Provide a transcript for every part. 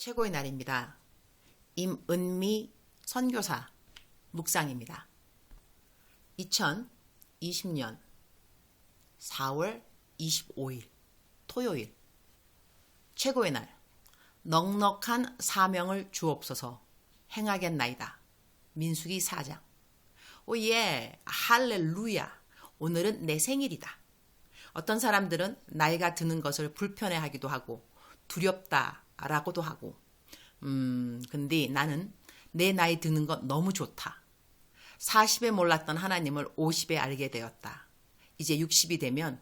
최고의 날입니다. 임은미 선교사 묵상입니다. 2020년 4월 25일 토요일 최고의 날 넉넉한 사명을 주옵소서 행하겠나이다. 민수기 4장 오예 할렐루야 오늘은 내 생일이다. 어떤 사람들은 나이가 드는 것을 불편해하기도 하고 두렵다 라고도 하고 음 근데 나는 내 나이 드는 건 너무 좋다. 40에 몰랐던 하나님을 50에 알게 되었다. 이제 60이 되면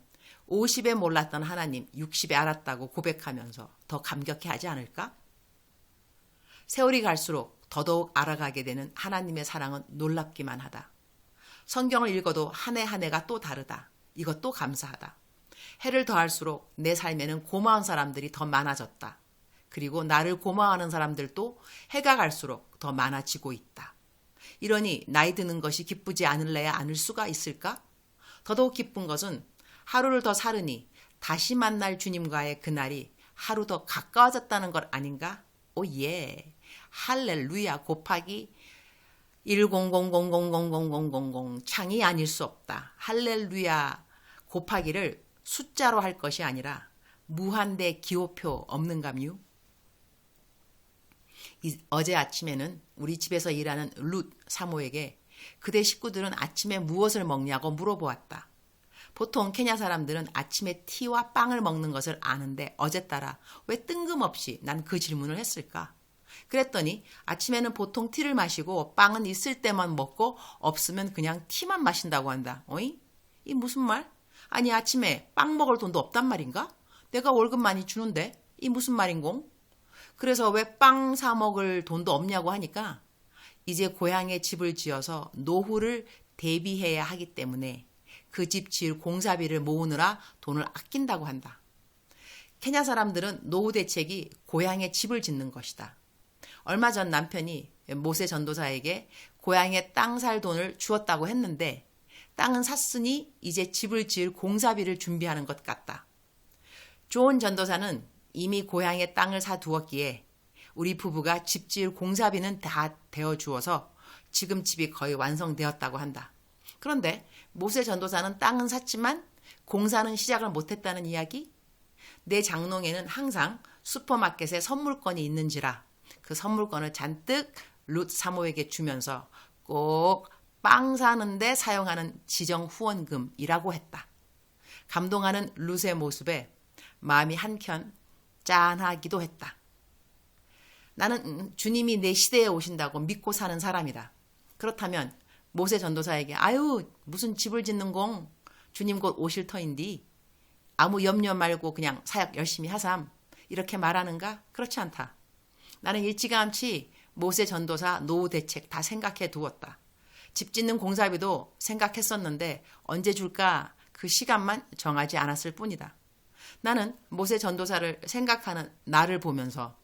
50에 몰랐던 하나님 60에 알았다고 고백하면서 더 감격해 하지 않을까? 세월이 갈수록 더더욱 알아가게 되는 하나님의 사랑은 놀랍기만 하다. 성경을 읽어도 한 해 한 해가 또 다르다. 이것도 감사하다. 해를 더할수록 내 삶에는 고마운 사람들이 더 많아졌다. 그리고 나를 고마워하는 사람들도 해가 갈수록 더 많아지고 있다. 이러니 나이 드는 것이 기쁘지 않을래야 않을 수가 있을까? 더더욱 기쁜 것은 하루를 더 사르니 다시 만날 주님과의 그날이 하루 더 가까워졌다는 것 아닌가? 오 예. 할렐루야 곱하기 10000000000 창이 아닐 수 없다. 할렐루야 곱하기를 숫자로 할 것이 아니라 무한대 기호표 없는 감 요? 어제 아침에는 우리 집에서 일하는 룻 사모에게 그대 식구들은 아침에 무엇을 먹냐고 물어보았다. 보통 케냐 사람들은 아침에 티와 빵을 먹는 것을 아는데 어제 따라 왜 뜬금없이 난 그 질문을 했을까? 그랬더니 아침에는 보통 티를 마시고 빵은 있을 때만 먹고 없으면 그냥 티만 마신다고 한다. 어이? 이 무슨 말? 아니 아침에 빵 먹을 돈도 없단 말인가? 내가 월급 많이 주는데 이 무슨 말인공? 그래서 왜 빵 사 먹을 돈도 없냐고 하니까 이제 고향에 집을 지어서 노후를 대비해야 하기 때문에 그 집 지을 공사비를 모으느라 돈을 아낀다고 한다. 케냐 사람들은 노후 대책이 고향에 집을 짓는 것이다. 얼마 전 남편이 모세 전도사에게 고향에 땅 살 돈을 주었다고 했는데 땅은 샀으니 이제 집을 지을 공사비를 준비하는 것 같다. 좋은 전도사는 이미 고향에 땅을 사 두었기에 우리 부부가 집 지을 공사비는 다 되어 주어서 지금 집이 거의 완성되었다고 한다. 그런데 모세 전도사는 땅은 샀지만 공사는 시작을 못했다는 이야기? 내 장롱에는 항상 슈퍼마켓에 선물권이 있는지라 그 선물권을 잔뜩 룻 사모에게 주면서 꼭 빵 사는데 사용하는 지정 후원금이라고 했다. 감동하는 룻의 모습에 마음이 한켠 짠하기도 했다. 나는 주님이 내 시대에 오신다고 믿고 사는 사람이다. 그렇다면 모세 전도사에게 아유 무슨 집을 짓는 공 주님 곧 오실 터인디 아무 염려 말고 그냥 사역 열심히 하삼 이렇게 말하는가? 그렇지 않다. 나는 일찌감치 모세 전도사 노후 대책 다 생각해 두었다. 집 짓는 공사비도 생각했었는데 언제 줄까 그 시간만 정하지 않았을 뿐이다. 나는 모세 전도사를 생각하는 나를 보면서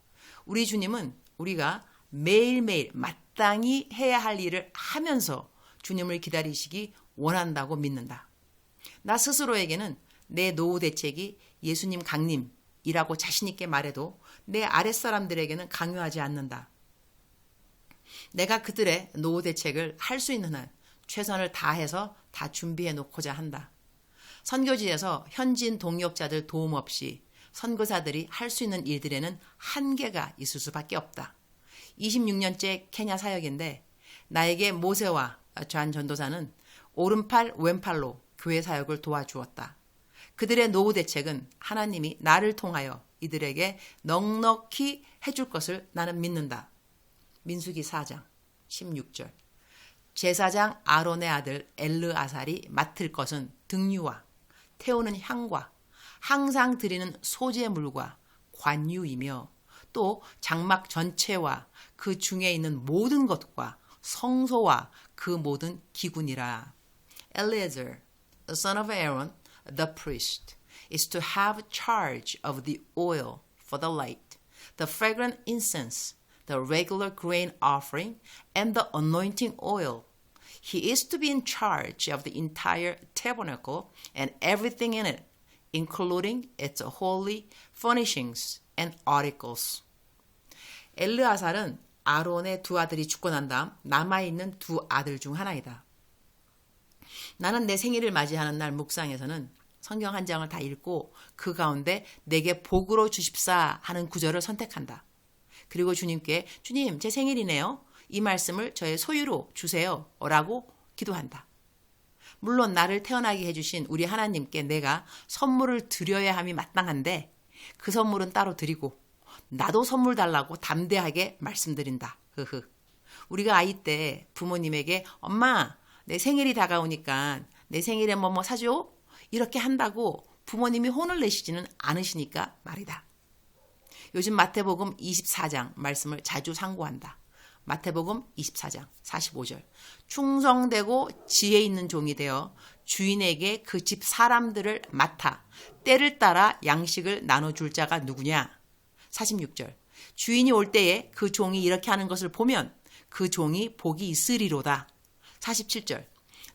우리 주님은 우리가 매일매일 마땅히 해야 할 일을 하면서 주님을 기다리시기 원한다고 믿는다. 나 스스로에게는 내 노후 대책이 예수님 강림이라고 자신있게 말해도 내 아랫사람들에게는 강요하지 않는다. 내가 그들의 노후 대책을 할 수 있는 한 최선을 다해서 다 준비해 놓고자 한다. 선교지에서 현지인 동역자들 도움 없이 선교사들이 할 수 있는 일들에는 한계가 있을 수밖에 없다. 26년째 케냐 사역인데 나에게 모세와 좌한 전도사는 오른팔 왼팔로 교회 사역을 도와주었다. 그들의 노후 대책은 하나님이 나를 통하여 이들에게 넉넉히 해줄 것을 나는 믿는다. 민수기 4장 16절 제사장 아론의 아들 엘르아살이 맡을 것은 등유와 태우는 향과 항상 드리는 소재물과 관유이며 또 장막 전체와 그 중에 있는 모든 것과 성소와 그 모든 기군이라. Eleazar, the son of Aaron, the priest, is to have charge of the oil for the light, the fragrant incense, the regular grain offering, and the anointing oil. He is to be in charge of the entire tabernacle and everything in it, including its holy furnishings and articles. 엘르아살은 아론의 두 아들이 죽고 난 다음 남아있는 두 아들 중 하나이다. 나는 내 생일을 맞이하는 날 묵상에서는 성경 한 장을 다 읽고 그 가운데 내게 복으로 주십사 하는 구절을 선택한다. 그리고 주님께 주님 제 생일이네요. 이 말씀을 저의 소유로 주세요. 라고 기도한다. 물론 나를 태어나게 해주신 우리 하나님께 내가 선물을 드려야 함이 마땅한데 그 선물은 따로 드리고 나도 선물 달라고 담대하게 말씀드린다. 흐흐. 우리가 아이 때 부모님에게 엄마 내 생일이 다가오니까 내 생일에 뭐뭐 사줘? 이렇게 한다고 부모님이 혼을 내시지는 않으시니까 말이다. 요즘 마태복음 24장 말씀을 자주 상고한다. 마태복음 24장 45절. 충성되고 지혜 있는 종이 되어 주인에게 그 집 사람들을 맡아 때를 따라 양식을 나눠줄 자가 누구냐? 46절. 주인이 올 때에 그 종이 이렇게 하는 것을 보면 그 종이 복이 있으리로다. 47절.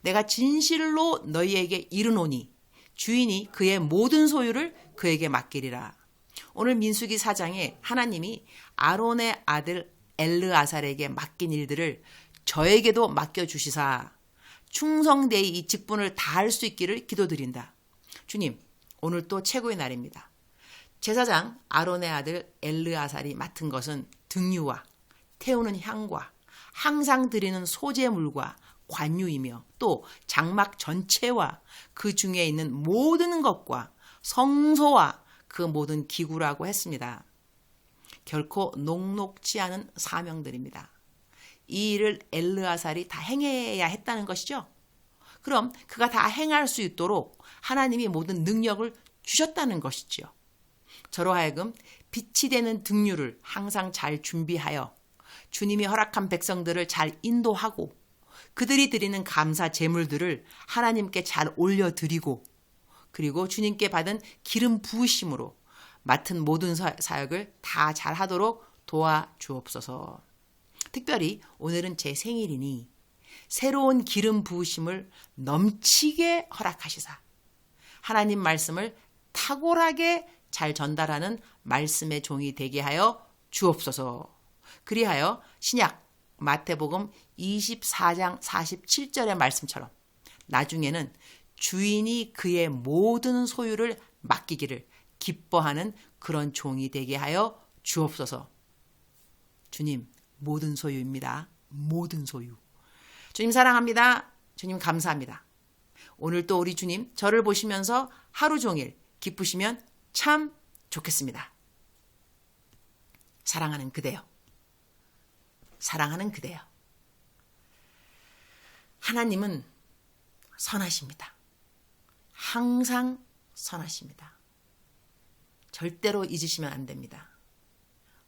내가 진실로 너희에게 이르노니 주인이 그의 모든 소유를 그에게 맡기리라. 오늘 민수기 4장에 하나님이 아론의 아들 엘르아살에게 맡긴 일들을 저에게도 맡겨주시사 충성되이 이 직분을 다할 수 있기를 기도드린다. 주님, 오늘 또 최고의 날입니다. 제사장 아론의 아들 엘르아살이 맡은 것은 등유와 태우는 향과 항상 드리는 소재물과 관유이며 또 장막 전체와 그 중에 있는 모든 것과 성소와 그 모든 기구라고 했습니다. 결코 녹록지 않은 사명들입니다. 이 일을 엘르아살이 다 행해야 했다는 것이죠. 그럼 그가 다 행할 수 있도록 하나님이 모든 능력을 주셨다는 것이지요. 저로 하여금 빛이 되는 등류를 항상 잘 준비하여 주님이 허락한 백성들을 잘 인도하고 그들이 드리는 감사 제물들을 하나님께 잘 올려드리고 그리고 주님께 받은 기름 부으심으로 맡은 모든 사역을 다 잘하도록 도와주옵소서. 특별히 오늘은 제 생일이니 새로운 기름 부으심을 넘치게 허락하시사 하나님 말씀을 탁월하게 잘 전달하는 말씀의 종이 되게 하여 주옵소서. 그리하여 신약 마태복음 24장 47절의 말씀처럼 나중에는 주인이 그의 모든 소유를 맡기기를 기뻐하는 그런 종이 되게 하여 주옵소서. 주님, 모든 소유입니다. 모든 소유. 주님 사랑합니다. 주님 감사합니다. 오늘 또 우리 주님 저를 보시면서 하루 종일 기쁘시면 참 좋겠습니다. 사랑하는 그대요. 사랑하는 그대요. 하나님은 선하십니다. 항상 선하십니다. 절대로 잊으시면 안 됩니다.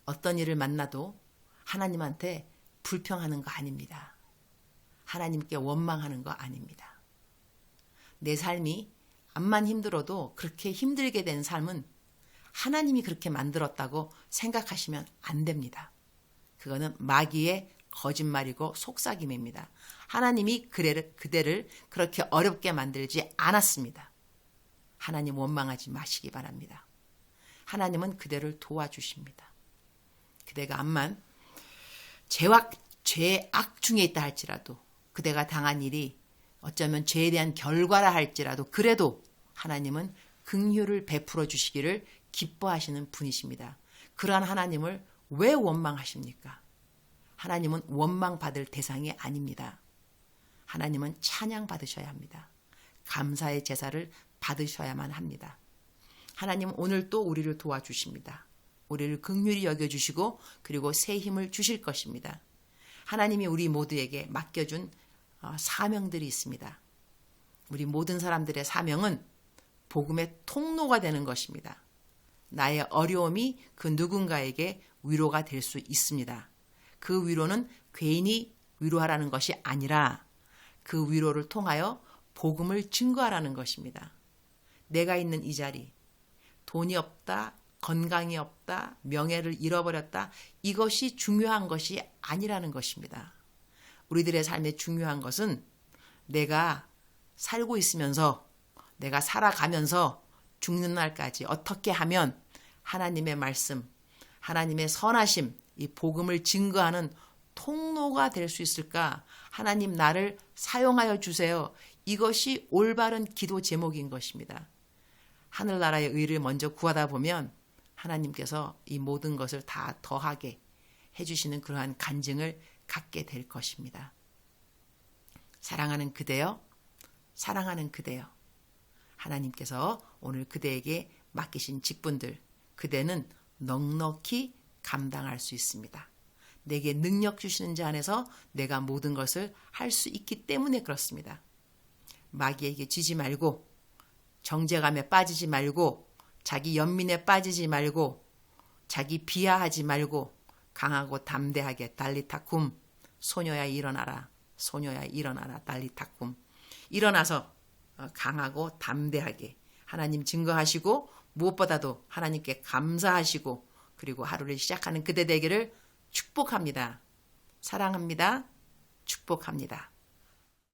어떤 일을 만나도 하나님한테 불평하는 거 아닙니다. 하나님께 원망하는 거 아닙니다. 내 삶이 암만 힘들어도 그렇게 힘들게 된 삶은 하나님이 그렇게 만들었다고 생각하시면 안 됩니다. 그거는 마귀의 거짓말이고 속삭임입니다. 하나님이 그대를, 그대를 그렇게 어렵게 만들지 않았습니다. 하나님 원망하지 마시기 바랍니다. 하나님은 그대를 도와주십니다. 그대가 암만 죄악, 죄악 중에 있다 할지라도 그대가 당한 일이 어쩌면 죄에 대한 결과라 할지라도 그래도 하나님은 긍휼을 베풀어 주시기를 기뻐하시는 분이십니다. 그러한 하나님을 왜 원망하십니까? 하나님은 원망받을 대상이 아닙니다. 하나님은 찬양 받으셔야 합니다. 감사의 제사를 받으셔야만 합니다. 하나님은 오늘 또 우리를 도와주십니다. 우리를 극률히 여겨주시고 그리고 새 힘을 주실 것입니다. 하나님이 우리 모두에게 맡겨준 어, 사명들이 있습니다. 우리 모든 사람들의 사명은 복음의 통로가 되는 것입니다. 나의 어려움이 그 누군가에게 위로가 될 수 있습니다. 그 위로는 괜히 위로하라는 것이 아니라 그 위로를 통하여 복음을 증거하라는 것입니다. 내가 있는 이 자리, 돈이 없다, 건강이 없다, 명예를 잃어버렸다, 이것이 중요한 것이 아니라는 것입니다. 우리들의 삶에 중요한 것은 내가 살고 있으면서, 내가 살아가면서 죽는 날까지 어떻게 하면 하나님의 말씀, 하나님의 선하심 이 복음을 증거하는 통로가 될 수 있을까? 하나님 나를 사용하여 주세요. 이것이 올바른 기도 제목인 것입니다. 하늘나라의 의를 먼저 구하다 보면 하나님께서 이 모든 것을 다 더하게 해주시는 그러한 간증을 갖게 될 것입니다. 사랑하는 그대여, 사랑하는 그대여. 하나님께서 오늘 그대에게 맡기신 직분들, 그대는 넉넉히 감당할 수 있습니다. 내게 능력 주시는 자 안에서 내가 모든 것을 할 수 있기 때문에 그렇습니다. 마귀에게 지지 말고, 정제감에 빠지지 말고, 자기 연민에 빠지지 말고, 자기 비하하지 말고, 강하고 담대하게 달리타쿰, 소녀야 일어나라, 소녀야 일어나라, 달리타쿰. 일어나서 어, 강하고 담대하게 하나님 증거하시고 무엇보다도 하나님께 감사하시고 그리고 하루를 시작하는 그대 되기를 축복합니다. 사랑합니다. 축복합니다.